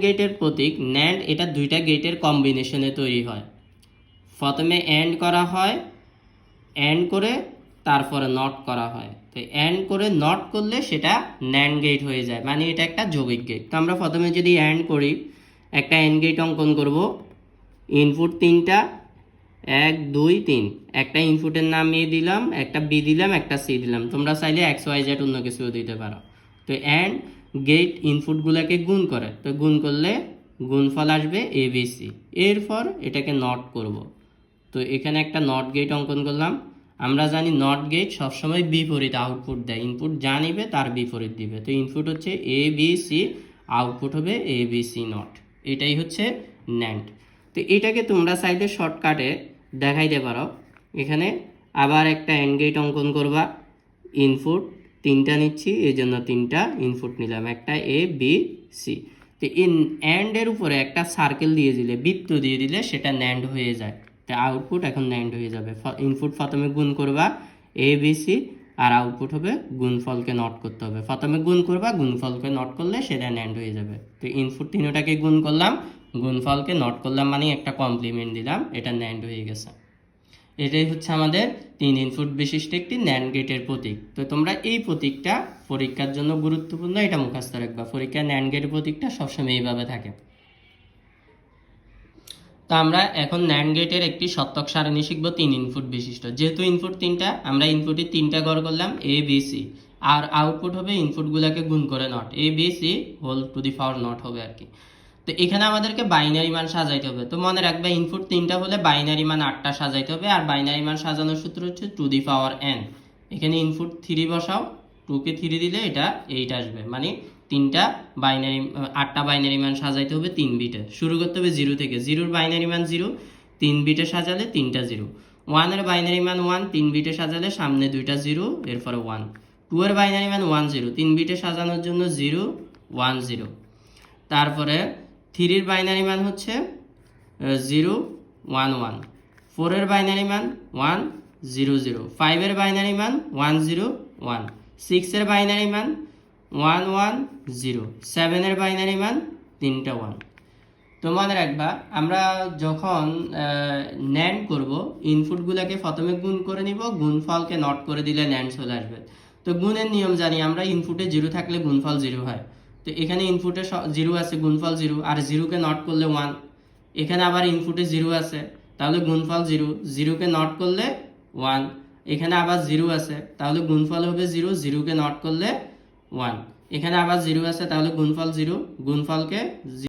গেটের প্রতীক ন্যান্ড এটা দুইটা গেটের কম্বিনেশনে তৈরি হয়। প্রথমে অ্যান্ড করা হয় অ্যান্ড করে তারপরে নট করা হয়। তো অ্যান্ড করে নট করলে সেটা ন্যান্ড গেট হয়ে যায় মানে এটা একটা যৌগিক গেট তো আমরা প্রথমে যদি অ্যান্ড করি, একটা অ্যান্ড গেট অঙ্কন করব। ইনপুট তিনটা, এক, দুই, তিন। একটা ইনপুটের নাম এ দিলাম, একটা বি দিলাম, একটা সি দিলাম। তোমরা চাইলে এক্স ওয়াই জেড অন্য কিছুও দিতে পারো। তো অ্যান্ড গেট ইনপুটগুলোকে গুণ করে। তো গুণ করলে গুণফল আসবে এবিসি এরপর এটাকে নট করব। তো এখানে একটা নট গেট অঙ্কন করলাম। আমরা জানি নট গেট সবসময় বিপরীত আউটপুট দেয়। ইনপুট যা নিবে তার বিপরীত দিবে। তো ইনপুট হচ্ছে এ বি সি আউটপুট হবে এ বি সি নট এটাই হচ্ছে ন্যান্ড তো এটাকে তোমরা সাইডে শর্টকাটে দেখাইতে পারো। এখানে আবার একটা অ্যান্ড গেট অঙ্কন করবা। ইনপুট তিনটা নিচ্ছি, এই জন্য তিনটা ইনপুট নিলাম। একটা এ বি সি তো ইন অ্যান্ডের উপরে একটা সার্কেল দিয়ে দিলে, বৃত্ত দিয়ে দিলে সেটা ন্যান্ড হয়ে যায়। তো আউটপুট এখন ন্যান্ড হয়ে যাবে। ইনপুট প্রথমে গুণ করবা এ বি সি আর আউটপুট হবে গুণফলকে নট করতে হবে। প্রথমে গুণ করবা, গুণফলকে নট করলে সেটা ন্যান্ড হয়ে যাবে। তো ইনপুট তিনটাকে গুণ করলাম, গুণফলকে নট করলাম মানে একটা কমপ্লিমেন্ট দিলাম, এটা ন্যান্ড হয়ে গেছে। এটাই হচ্ছে আমাদের তিন ইনপুট বিশিষ্ট একটি ন্যান্ড গেটের প্রতীক। তো তোমরা এই প্রতীকটা পরীক্ষার জন্য গুরুত্বপূর্ণ এটা মুখস্থ রাখবা। পরীক্ষার ন্যান্ড গেটের প্রতীকটা সবসময় এইভাবে থাকে। তো আমরা এখন ন্যান্ড গেটের একটি সত্যক সারণী শিখব তিন ইনপুট বিশিষ্ট। যেহেতু ইনপুট তিনটা, আমরা ইনপুটে তিনটা গড় করলাম এ বি সি আর আউটপুট হবে ইনপুটগুলোকে গুণ করে not A B C whole to the power not হবে আর কি। তো এখানে আমাদেরকে বাইনারি মান সাজাইতে হবে। তো মনে রাখবে ইনপুট তিনটা হলে বাইনারি মান আটটা সাজাইতে হবে আর বাইনারি মান সাজানোর সূত্র হচ্ছে টু দি পাওয়ার এন এখানে ইনপুট থ্রি বসাও টুকে থ্রি দিলে এটা এইট আসবে। মানে তিনটা বাইনারি আটটা বাইনারি মান সাজাইতে হবে তিন বিটে শুরু করতে হবে জিরো থেকে। জিরোর বাইনারি মান জিরো তিন বিটে সাজালে তিনটা জিরো ওয়ানের বাইনারি মান ওয়ান তিন বিটে সাজালে সামনে দুইটা জিরো এরপরে ওয়ান টু এর বাইনারি মান ওয়ান জিরো তিন বিটে সাজানোর জন্য জিরো ওয়ান জিরো তারপরে থ্রির বাইনারি মান হচ্ছে জিরো, ওয়ান ওয়ান। ফোরের বাইনারি মান ওয়ান, জিরো জিরো। ফাইভের বাইনারি মান ওয়ান, জিরো, ওয়ান। সিক্সের বাইনারি মান ওয়ান ওয়ান, জিরো। সেভেনের বাইনারি মান তিনটা, ওয়ান। তো মনে রাখবা, আমরা যখন ন্যান্ড করব, ইনপুটগুলোকে প্রথমে গুণ করে নিব, গুণফলকে নট করে দিলে ন্যান্ড চলে আসবে। তো গুণের নিয়ম জানি, আমরা ইনপুটে জিরো থাকলে গুণফল জিরো হয়। তো এখানে ইনপুটে জিরো আছে, গুণফল জিরো আর জিরোকে নট করলে ওয়ান এখানে আবার ইনপুটে জিরো আছে, তাহলে গুণফল জিরো জিরোকে নট করলে ওয়ান এখানে আবার জিরো আছে, তাহলে গুণফল হবে জিরো জিরোকে নট করলে ওয়ান এখানে আবার জিরো আছে, তাহলে গুণফল জিরো গুণফলকে